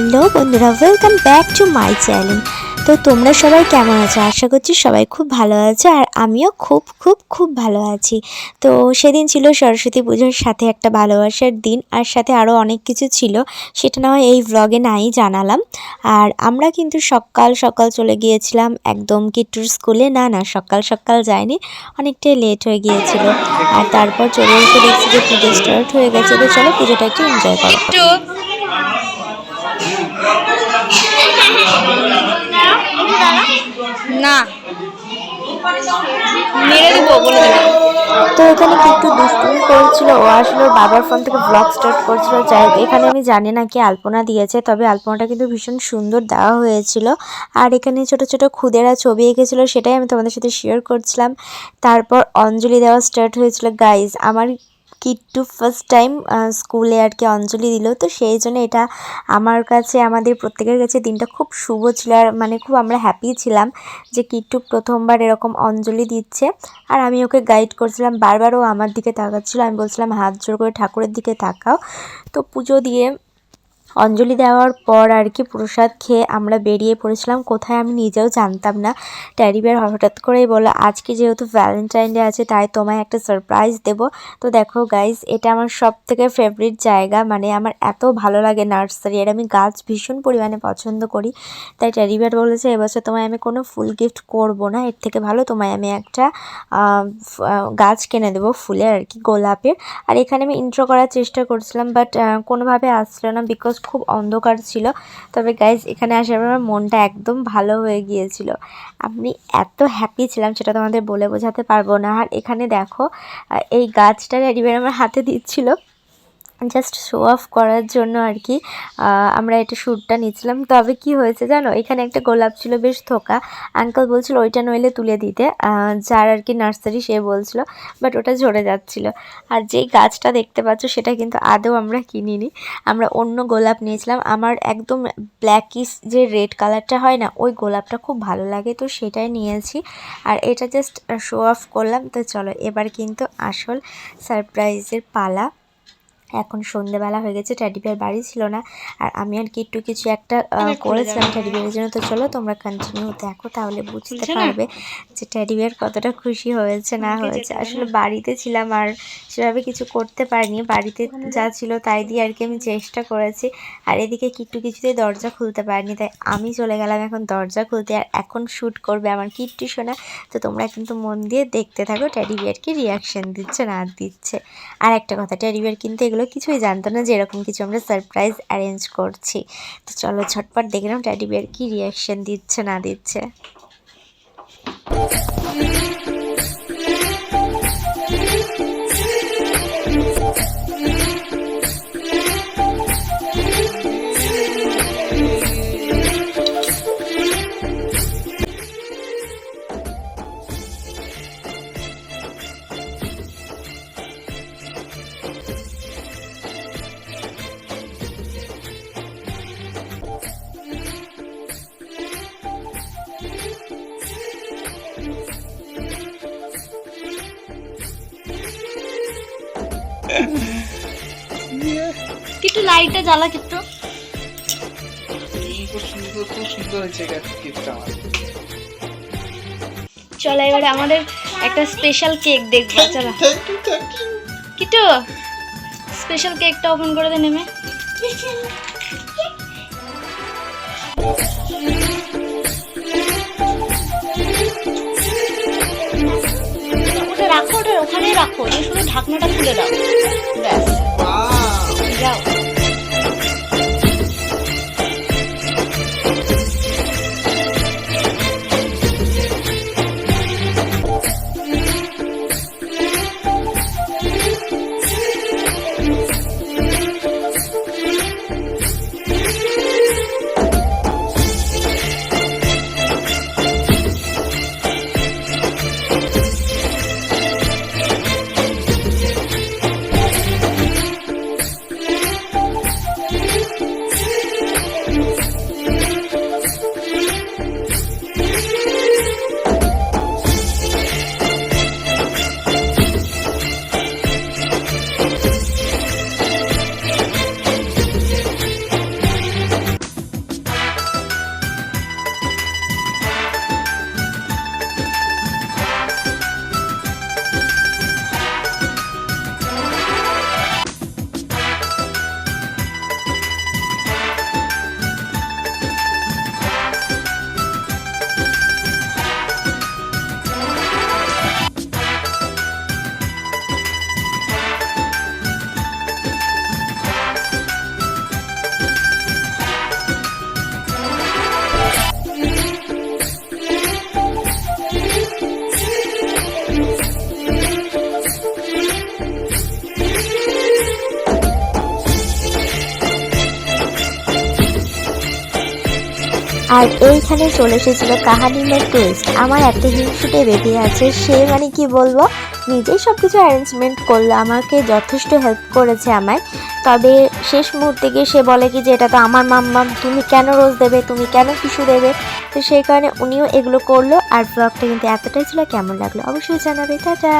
Hello বন্ধুরা welcome back to my channel তো তোমরা সবাই কেমন আছো? আশা করছি সবাই খুব ভালো আছে আর আমিও খুব খুব খুব ভালো আছি। তো সেদিন ছিল সরস্বতী পুজোর সাথে একটা ভালোবাসার দিন আর সাথে আরও অনেক কিছু ছিল। সেটা না হয় এই ভ্লগে নাই, জানালাম। আর আমরা কিন্তু সকাল সকাল চলে গিয়েছিলাম একদম কিট্টুর স্কুলে। না না, সকাল সকাল যায়নি অনেকটাই লেট হয়ে গিয়েছিল। আর তারপর চলে এসে দেখছি যে পুজো স্টার্ট হয়ে গেছে। তো চলো পুজোটা একটু এনজয় করো। না। তো এখানে কি একটু দুষ্টুমি করছিল। ও আসলে বাবার ফোন থেকে ব্লগ স্টার্ট করছিল। যাই এখানে আমি জানি না কি আলপনা দিয়েছে, তবে আলপনাটা কিন্তু ভীষণ সুন্দর দেওয়া হয়েছিল। আর এখানে ছোট ছোট খুদেরা ছবি এঁকেছিল, সেটাই আমি তোমাদের সাথে শেয়ার করছিলাম। তারপর অঞ্জলি দেওয়া স্টার্ট হয়েছিল। গাইজ আমার কিট্টু ফার্স্ট টাইম স্কুলে আর কি অঞ্জলি দিল। তো সেই জন্য এটা আমার কাছে, আমাদের প্রত্যেকের কাছে দিনটা খুব শুভ ছিল আর মানে খুব আমরা হ্যাপি ছিলাম যে কিট্টু প্রথমবার এরকম অঞ্জলি দিচ্ছে। আর আমি ওকে গাইড করছিলাম, বারবারও আমার দিকে তাকাচ্ছিল। আমি বলছিলাম, হাত জোর করে ঠাকুরের দিকে তাকাও। তো পুজো দিয়ে অঞ্জলি দেওয়ার পর আর কি প্রসাদ খেয়ে আমরা বেরিয়ে পড়েছিলাম। কোথায় আমি নিজেও জানতাম না। ট্যাডি বিয়ার হঠাৎ করেই বলো আজকে যেহেতু ভ্যালেন্টাইন ডে আছে, তাই তোমায় একটা সারপ্রাইজ দেবো। তো দেখো গাইজ এটা আমার সব থেকে ফেভারিট জায়গা। মানে আমার এত ভালো লাগে নার্সারি আর আমি গাছ ভীষণ পরিমাণে পছন্দ করি। তাই ট্যাডি বিয়ার বলেছে, এবছর তোমায় আমি কোনো ফুল গিফট করব না। এর থেকে ভালো তোমায় আমি একটা গাছ কিনে দেবো ফুলের আর কি, গোলাপের। আর এখানে আমি ইন্ট্রো করার চেষ্টা করছিলাম বাট কোনোভাবে আসলো না বিকজ খুব অন্ধকার ছিল। তবে গাইজ এখানে আসার পর আমার মনটা একদম ভালো হয়ে গিয়েছিল। আমি এত হ্যাপি ছিলাম সেটা তোমাদের বলে বোঝাতে পারব না। আর এখানে দেখো এই গাছটা রেডিমেড আমার হাতে দিচ্ছিল। জাস্ট শো অফ করার জন্য আর কি আমরা এটা শ্যুটটা নিচ্ছিলাম। তবে কি হয়েছে জানো, এখানে একটা গোলাপ ছিল, বেশ থোকা। আঙ্কেল বলছিল ওইটা নইলে তুলে দিতে। যার আর কি নার্সারি, সে বলছিল বাট ওটা ঝরে যাচ্ছিল। আর যেই গাছটা দেখতে পাচ্ছ, সেটা কিন্তু আদৌ আমরা কিনিনি। আমরা অন্য গোলাপ নিয়েছিলাম। আমার একদম ব্ল্যাকিস যে রেড কালারটা হয় না, ওই গোলাপটা খুব ভালো লাগে, তো সেটাই নিয়েছি। আর এটা জাস্ট শো অফ করলাম, তো চলো এবার কিন্তু আসল সারপ্রাইজের পালা। এখন সন্ধেবেলা হয়ে গেছে ট্যাডি বিয়ার বাড়ি ছিল না। আর আমি আর কি একটু কিছু একটা করেছিলাম যাবে। ট্যাডি বিয়ারের জন্য। তো চলো তোমরা কন্টিনিউ দেখো তাহলে বুঝতে পারবে যে ট্যাডি বিয়ার কতটা খুশি হয়েছে না হয়েছে। আসলে বাড়িতে ছিলাম আর সেভাবে কিছু করতে পারিনি। বাড়িতে যা ছিল তাই দিয়ে আর কি আমি চেষ্টা করেছি। আর এদিকে কিট্টু কিছুতেই দরজা খুলতে পারিনি তাই আমি চলে গেলাম এখন দরজা খুলতে। আর এখন শ্যুট করবে আমার কিট্টু শোনা তো তোমরা কিন্তু মন দিয়ে দেখতে থাকো ট্যাডি বিয়ার কি রিয়াকশন দিচ্ছে না দিচ্ছে। আর একটা কথা ট্যাডি বিয়ার কিন্তু এগুলো কিছুই জানতো না যে এরকম কিছু আমরা সারপ্রাইজ অ্যারেঞ্জ করছি। তো চলো, ঝটপট দেখলাম ট্যাডি বিয়ার কি রিয়াকশান দিচ্ছে, না দিচ্ছে। একটু লাইটটা জ্বালা একটু খুব সুন্দর খুব সুন্দর হয়েছে গিফটটা চলো এবারে আমাদের একটা স্পেশাল কেক দেখব চলো কিটু স্পেশাল কেকটা ওপেন করে দে নেমে। রাখো ওটা ওখানেই রাখো শুধু ঢাকনাটা খুলে দাও। ব্যাস। আর এইখানে চলে এসেছিল কাহানি মে টুইস্ট আমার একটা হিংসুটে বেবি আছে, সে মানে কি বলব? নিজেই সব কিছু অ্যারেঞ্জমেন্ট করল, আমাকে যথেষ্ট হেল্প করেছে আমায়। তবে শেষ মুহূর্তে গিয়ে সে বলে কি যে, এটা তো আমার মাম্মাম, তুমি কেন রোজ দেবে? তুমি কেন কিছু দেবে? তো সেই কারণে উনিও এগুলো করল, আর ব্লগটা কিন্তু এতটাই ছিল, কেমন লাগল অবশ্যই জানাবে। টাটা!